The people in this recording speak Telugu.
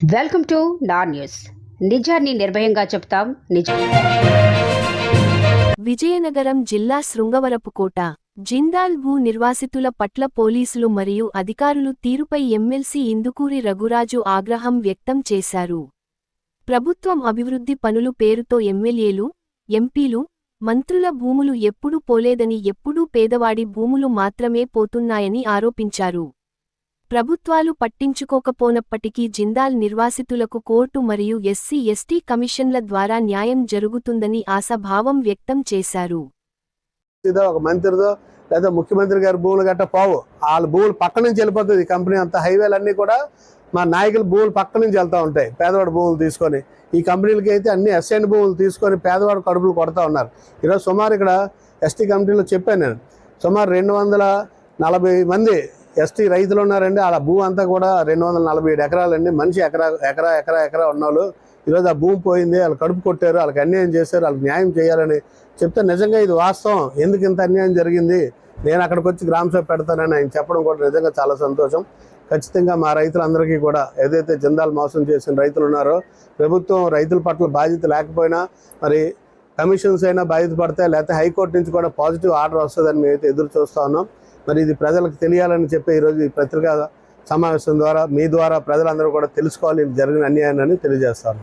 వెల్కమ్ టు నా న్యూస్. నిజాన్ని నిర్భయంగా చెప్తాం నిజం విజయనగరం జిల్లా శృంగవరపుకోట జిందాల్ భూ నిర్వాసితుల పట్ల పోలీసులు మరియు అధికారులు తీరుపై ఎమ్మెల్సీ ఇందుకూరి రఘురాజు ఆగ్రహం వ్యక్తం చేశారు. ప్రభుత్వం అభివృద్ధి పనులు పేరుతో ఎమ్మెల్యేలు ఎంపీలు మంత్రుల భూములు ఎప్పుడూ పోలేదని ఎప్పుడూ పేదవాడి భూములు మాత్రమే పోతున్నాయని ఆరోపించారు. ప్రభుత్వాలు పట్టించుకోకపోనప్పటికీ జిందాల్ నిర్వాసితులకు కోర్టు మరియు ఎస్సీ ఎస్టీ కమిషన్ల ద్వారా న్యాయం జరుగుతుందని ఆశాభావం వ్యక్తం చేశారు. ఏదో ఒక మంత్రిదో లేదా ముఖ్యమంత్రి గారి భూములు గట్ట పోవు. వాళ్ళ భూములు పక్క నుంచి వెళ్ళిపోతుంది కంపెనీ అంత. హైవేలు అన్నీ కూడా మా నాయకుల భూములు పక్క నుంచి వెళ్తూ ఉంటాయి పేదవాడి భూములు తీసుకొని. ఈ కంపెనీలకి అయితే అన్ని ఎస్ఎన్ భూములు తీసుకొని పేదవాడి కడుపులు కొడతా ఉన్నారు. ఈరోజు సుమారు ఇక్కడ ఎస్టీ కమిటీలో చెప్పాను నేను. సుమారు రెండు వందల నలభై మంది ఎస్టీ రైతులు ఉన్నారండి. వాళ్ళ భూమి అంతా కూడా రెండు వందల నలభై ఏడు ఎకరాలండి మనిషి ఎకరా ఎకరా ఎకరా ఎకరా ఉన్నవాళ్ళు. ఈరోజు ఆ భూమి పోయింది. వాళ్ళు కడుపు కొట్టారు. వాళ్ళకి అన్యాయం చేశారు. వాళ్ళకి న్యాయం చేయాలని చెప్తే నిజంగా ఇది వాస్తవం. ఎందుకు ఇంత అన్యాయం జరిగింది? నేను అక్కడికి వచ్చి గ్రామ సభ పెడతానని ఆయన చెప్పడం కూడా నిజంగా చాలా సంతోషం. ఖచ్చితంగా మా రైతులందరికీ కూడా ఏదైతే జిందాలు మోసం చేసిన రైతులు ఉన్నారో ప్రభుత్వం రైతుల పట్ల బాధ్యత లేకపోయినా మరి కమిషన్స్ అయినా బాధ్యత పడతాయి లేకపోతే హైకోర్టు నుంచి కూడా పాజిటివ్ ఆర్డర్ వస్తుందని మేమైతే ఎదురు చూస్తూ ఉన్నాం. మరి ఇది ప్రజలకు తెలియాలని చెప్పి ఈరోజు ఈ పత్రికా సమావేశం ద్వారా మీ ద్వారా ప్రజలందరూ కూడా తెలుసుకోవాలి జరిగిన అన్యాయాన్ని తెలియజేస్తాను